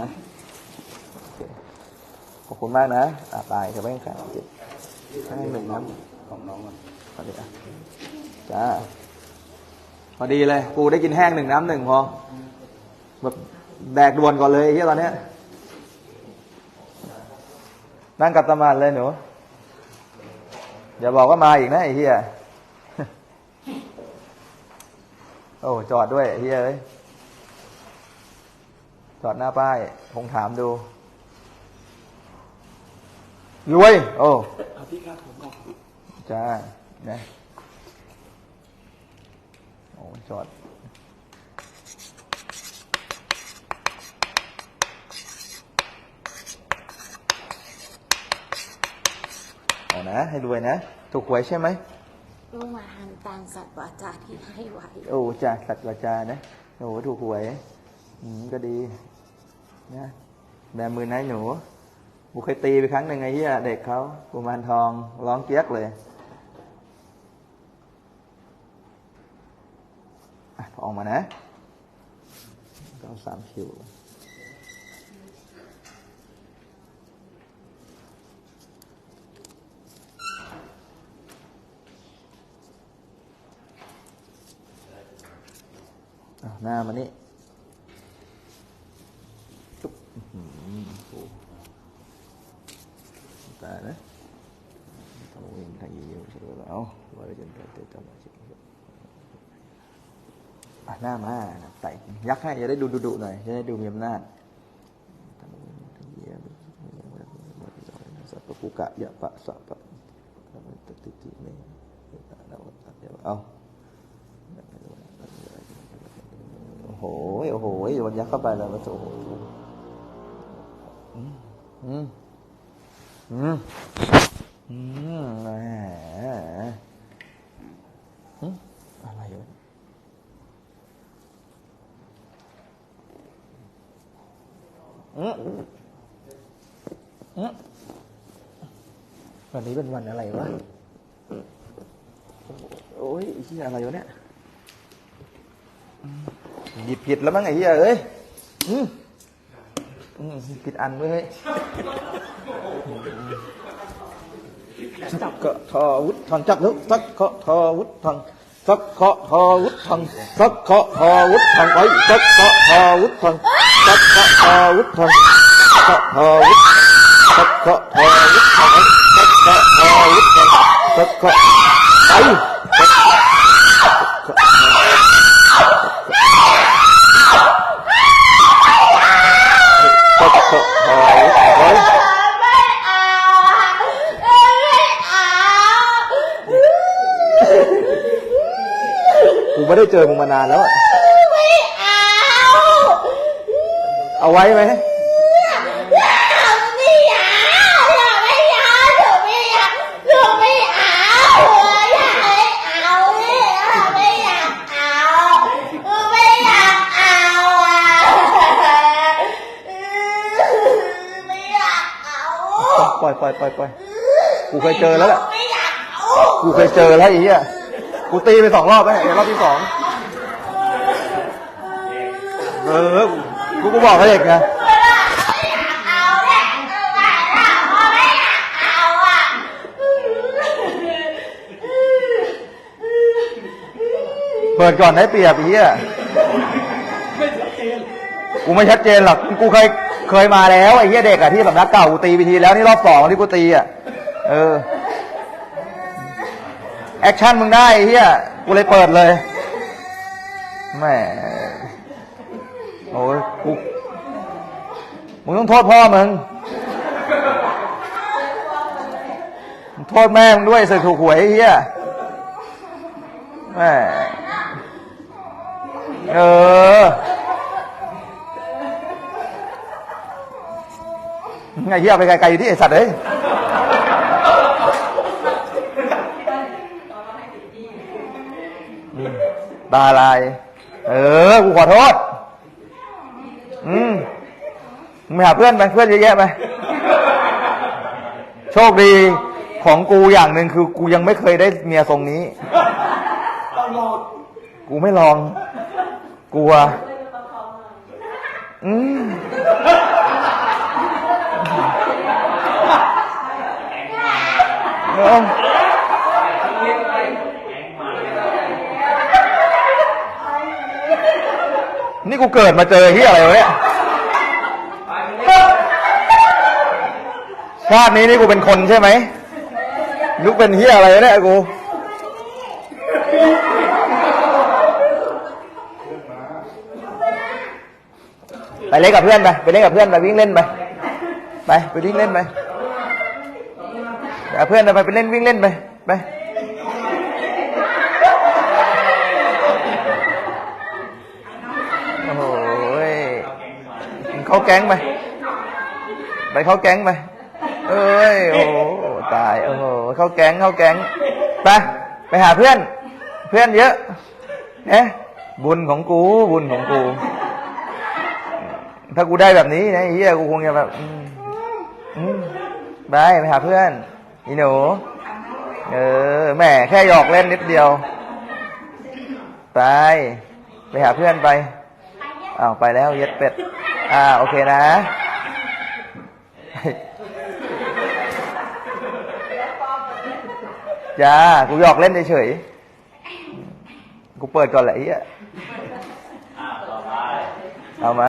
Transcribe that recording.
นะขอบคุณมากนะอ่าไปจะไปแข่งจิตให้หนึ่งน้ำของน้องก่อนพอดีอะจ้าพอดีเลยกูได้กินแห้งหนึ่งน้ำหนึ่งพอแบบแดกด่วนก่อนเลยไอ้เฮียตอนเนี้ยนั่งกับตะมานเลยหนูอย่าบอกว่ามาอีกนะไอ้เฮียโอ้จอดด้วยไอ้เฮียเอ้ย จอดหน้าป้ายคงถามดู รวย โอ้เอาพี่ครับผมก่อนจ้านะโอ้จอด เอานะ ให้รวยนะ ถูกหวยใช่ไหมลูกมาทำตามสัตว์วาจาที่ให้ไว้ โอ้จ้าสัตว์วาจานะ โอ้ถูกหวย อืม ก็ดี นะแบมือไหนหนูบุเคยตีไปครั้งหนึ่งไงเหี้ยเด็กเขากุมารทองร้องเจี๊ยกเลยอออกมานะก็สามคิวหน้ามานี่จุ๊บอื้อหือโอ้ตายนะทำวิ่งทางยี่ยวใช่ไหม เอาว่าจะเป็นตัวมาชิหน้ามาไต่ยักให้จะได้ดูดุๆหน่อยจะได้ดูมีอำนาจสัพพุกะยะปะสะปะติติติเมเอาโอ้โหโอ้โหโดนยักเข้าไปแล้วมาโอ้โหอืมอืมอืมอืม แหมอืมอะไรวะอืมอืมวันนี้เป็นวันอะไรวะ โอ้ยที่อะไรวะเนี่ยหยิบผิดแล้วมั้งไอ้เหี้ยเอ้ยอืมอืมผิดอันเว้ย สักเกะทอวุฒทองจับแล้วสักกาะทอวุฒทองสักกาะทอวุฒทองสักกาะทอวุฒทองไปสักกาะทอวุฒทองสักกาะทอวุฒทองเกกะทอวุฒสักกาะทอวุฒทองสักกาะทอวุฒทองสักกาะไปสักเกาะทอวุฒทอง ไม่เอาไม่เอา กู ไม่ได้เจอมึงมานานแล้วอะไม่เอา เอาไว้ไหมไม่เอาไม่เอาไม่เอาหนูไม่เอาหนูไม่เอาอยากเอาไม่เอาไม่อยากเอาไม่อยากเอาอะไม่อยากเอาปล่อยปล่อยปล่อยปล่อยกูเคยเจอแล้วแหละกูเคยเจอแล้วไอ้เหี้ย กูตีไปสองรอบแล้วเนี่ยรอบที่สองเออกูกูบอกให้เด็กไงไม่อยากเอนไม่อยากเอาไม่อยากเอาอะเปิดก่อนได้เปรียบไอ้เหี้ยกูไม่ชัดเจนหรอกกูเคยเคยมาแล้วไอ้เหี้ยเด็กอะที่สำนักเก่ากูตีไปทีแล้วนี่รอบสองที่กูตีอะเออ แอคชั่นมึงได้เหี้ยกูเลยเปิดเลยแหมโอ้ยกูมึงต้องโทษพ่อมึงโทษแม่มึงด้วยเสือกถูกหวยเหี้ยแหม่เออไงเหี้ยไปไกลๆอยู่ที่ไอสัตว์เอ้ย ตาลาย เออ กูขอโทษ อืมมึงไปหาเพื่อนไปเพื่อนเยอะแยะไปโชคดีของกูอย่างหนึ่งคือกูยังไม่เคยได้เมียทรงนี้ กูไม่ลอง กลัว อืมเอา นี่กูเกิดมาเจอที่อะไรวะเนี่ยชาตินี้นี่กูเป็นคนใช่ไหมลูกเป็นเฮียอะไรวะเนี่ยกูไปเล่นกับเพื่อนไปไปเล่นกับเพื่อนไปวิ่งเล่นไปไปไปวิ่งเล่นไปเพื่อนไปไปเล่นวิ่งเล่นไปไป โอ้โหย เข้าแก๊งไปไปเข้าแก๊งไปเอ้ยโอ้ตายโอ้โหเข้าแก๊งเข้าแก๊งไปไปหาเพื่อน เพื่อนเยอะเนี่ยบุญของกูบุญของกู ถ้ากูได้แบบนี้นะไอ้เฮียกูคงจะแบบไปไปหาเพื่อนอีหนูเออแหม่แค่หยอกเล่นนิดเดียว ไป ไปหาเพื่อนไป อ้าวไปแล้วเย็ดเป็ด อ่าโอเคนะ จ้า กูหยอกเล่นเฉยๆกูเปิดก่อนแหละไอ้เหี้ยเอามา